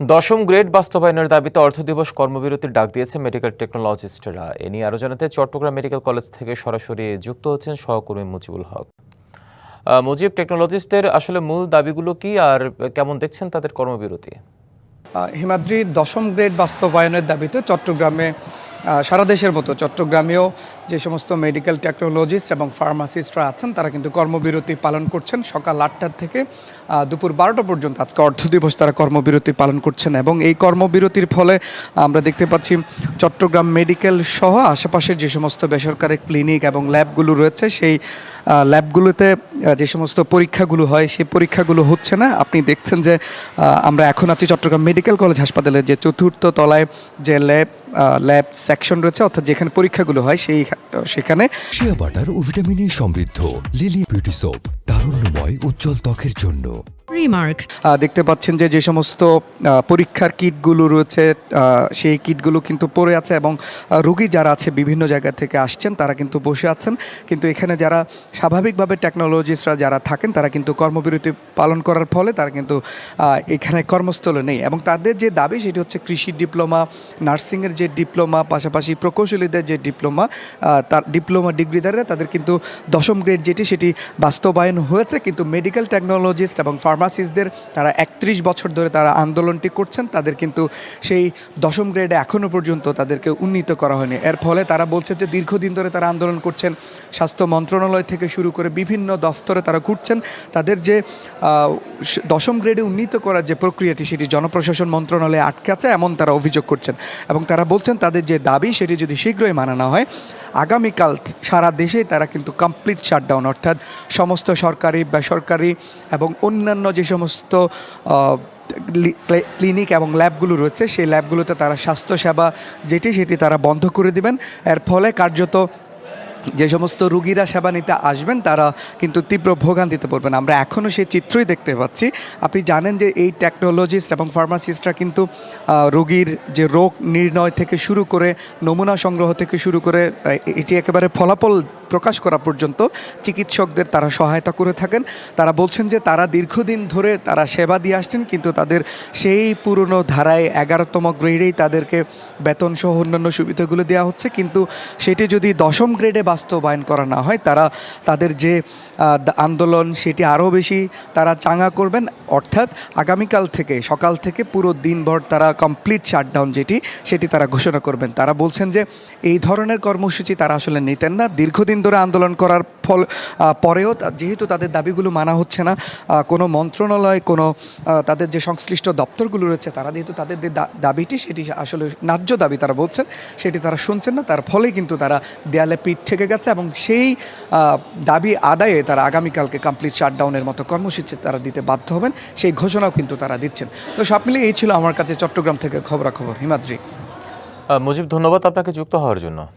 দশম গ্রেড বাস্তবায়নের দাবিতে অর্থ দিবস কর্মবিরতির ডাক দিয়েছে মেডিকেল টেকনোলজিস্টরা। এ নিয়ে আরও জানাতে চট্টগ্রাম মেডিকেল কলেজ থেকে সরাসরি যুক্ত হচ্ছেন সহকর্মী মুজিবুল হক। মুজিব, টেকনোলজিস্টদের আসলে মূল দাবিগুলো কি আর কেমন দেখছেন তাদের কর্মবিরতি? হিমাদ্রি, দশম গ্রেড বাস্তবায়নের দাবিতে চট্টগ্রামে সারা দেশের মতো চট্টগ্রামেও যে সমস্ত মেডিকেল টেকনোলজিস্ট এবং ফার্মাসিস্টরা আছেন, তারা কিন্তু কর্মবিরতি পালন করছেন। সকাল আটটার থেকে দুপুর বারোটা পর্যন্ত আজকে অর্থ দিবস তারা কর্মবিরতি পালন করছেন এবং এই কর্মবিরতির ফলে আমরা দেখতে পাচ্ছি চট্টগ্রাম মেডিকেল সহ আশেপাশের যে সমস্ত বেসরকারি ক্লিনিক এবং ল্যাবগুলো রয়েছে, সেই ল্যাবগুলোতে যে সমস্ত পরীক্ষাগুলো হয়, সেই পরীক্ষাগুলো হচ্ছে না। আপনি দেখছেন যে আমরা এখন আছি চট্টগ্রাম মেডিকেল কলেজ হাসপাতালের যে চতুর্থ তলায় যে ল্যাব ল্যাব সেকশন রয়েছে, অর্থাৎ যেখানে পরীক্ষাগুলো হয়, সেই সেখানে। শিয়া বাটার ও ভিটামিন সমৃদ্ধ লিলি বিউটি সোপ তারুণ্যময় উজ্জ্বল ত্বকের জন্য। Remark. আহ, দেখতে পাচ্ছেন যে যে সমস্ত পরীক্ষার কিটগুলো রয়েছে সেই কিটগুলো কিন্তু পড়ে আছে এবং রোগী যারা আছে বিভিন্ন জায়গা থেকে আসছেন তারা কিন্তু বসে আছেন। কিন্তু এখানে যারা স্বাভাবিকভাবে টেকনোলজিস্টরা যারা থাকেন তারা কিন্তু কর্মবিরতি পালন করার ফলে তারা কিন্তু এখানে কর্মস্থলে নেই। এবং তাদের যে দাবি সেটি হচ্ছে কৃষি ডিপ্লোমা নার্সিংয়ের যে ডিপ্লোমা পাশাপাশি প্রকৌশলীদের যে ডিপ্লোমা তার ডিপ্লোমা ডিগ্রিদাররা তাদের কিন্তু দশম গ্রেড যেটি সেটি বাস্তবায়ন হয়েছে, কিন্তু মেডিকেল টেকনোলজিস্ট এবং ফার্মাসিস্টদের তারা একত্রিশ বছর ধরে তারা আন্দোলনটি করছেন। তাদের কিন্তু সেই দশম গ্রেডে এখনও পর্যন্ত তাদেরকে উন্নীত করা হয়নি। এর ফলে তারা বলছে যে দীর্ঘদিন ধরে তারা আন্দোলন করছেন, স্বাস্থ্য মন্ত্রণালয় থেকে শুরু করে বিভিন্ন দফতরে তারা ঘুরছেন। তাদের যে দশম গ্রেডে উন্নীত করার যে প্রক্রিয়াটি, সেটি জনপ্রশাসন মন্ত্রণালয়ে আটকে আছে এমন তারা অভিযোগ করছেন। এবং তারা বলছেন তাদের যে দাবি, সেটি যদি শীঘ্রই মানা না হয়, আগামীকাল সারা দেশেই তারা কিন্তু কমপ্লিট শাটডাউন অর্থাৎ সমস্ত সরকারি, বেসরকারি এবং অন্যান্য যে সমস্ত ক্লিনিক এবং ল্যাবগুলো রয়েছে, সেই ল্যাবগুলোতে তারা স্বাস্থ্যসেবা যেটি, সেটি তারা বন্ধ করে দিবেন। এর ফলে কার্যত যে সমস্ত রুগীরা সেবা নিতে আসবেন, তারা কিন্তু তীব্র ভোগান্তিতে পড়বেন। আমরা এখনও সেই চিত্রই দেখতে পাচ্ছি। আপনি জানেন যে এই টেকনোলজিস্ট এবং ফার্মাসিস্টরা কিন্তু রোগীর যে রোগ নির্ণয় থেকে শুরু করে, নমুনা সংগ্রহ থেকে শুরু করে এটি একেবারে ফলাফল প্রকাশ করা পর্যন্ত চিকিৎসকদের তারা সহায়তা করে থাকেন। তারা বলছেন যে তারা দীর্ঘদিন ধরে তারা সেবা দিয়ে আসছেন, কিন্তু তাদের সেই পুরনো ধারায় এগারোতম গ্রেডেই তাদেরকে বেতন সহ অন্যান্য সুবিধাগুলো দেওয়া হচ্ছে। কিন্তু সেটি যদি দশম গ্রেডে বাস্তবায়ন করা না হয়, তারা তাদের যে আন্দোলন সেটি আরও বেশি তারা চাঙা করবেন। অর্থাৎ আগামীকাল থেকে, সকাল থেকে পুরো দিনভর তারা কমপ্লিট শাটডাউন যেটি, সেটি তারা ঘোষণা করবেন। তারা বলছেন যে, এই ধরনের কর্মসূচি তারা আসলে নিতেন না। দীর্ঘদিন ধরে আন্দোলন করার ফল পরেও যেহেতু তাদের দাবিগুলো মানা হচ্ছে না কোনো মন্ত্রণালয়, কোনো তাদের যে সংশ্লিষ্ট দপ্তরগুলো রয়েছে, তারা যেহেতু তাদের যে দাবিটি, সেটি আসলে ন্যায্য দাবি তারা বলছেন, সেটি তারা শুনছেন না, তার ফলে কিন্তু তারা দেয়ালে পিঠ থেকে গেছে এবং সেই দাবি আদায়ে তারা আগামীকালকে কমপ্লিট শাটডাউনের মতো কর্মসূচি তারা দিতে বাধ্য হবেন, সেই ঘোষণাও কিন্তু তারা দিচ্ছেন। তো সব মিলিয়ে এই ছিল আমার কাছে চট্টগ্রাম থেকে খবরাখবর, হিমাদ্রি। মুজিব, ধন্যবাদ আপনাকে যুক্ত হওয়ার জন্য।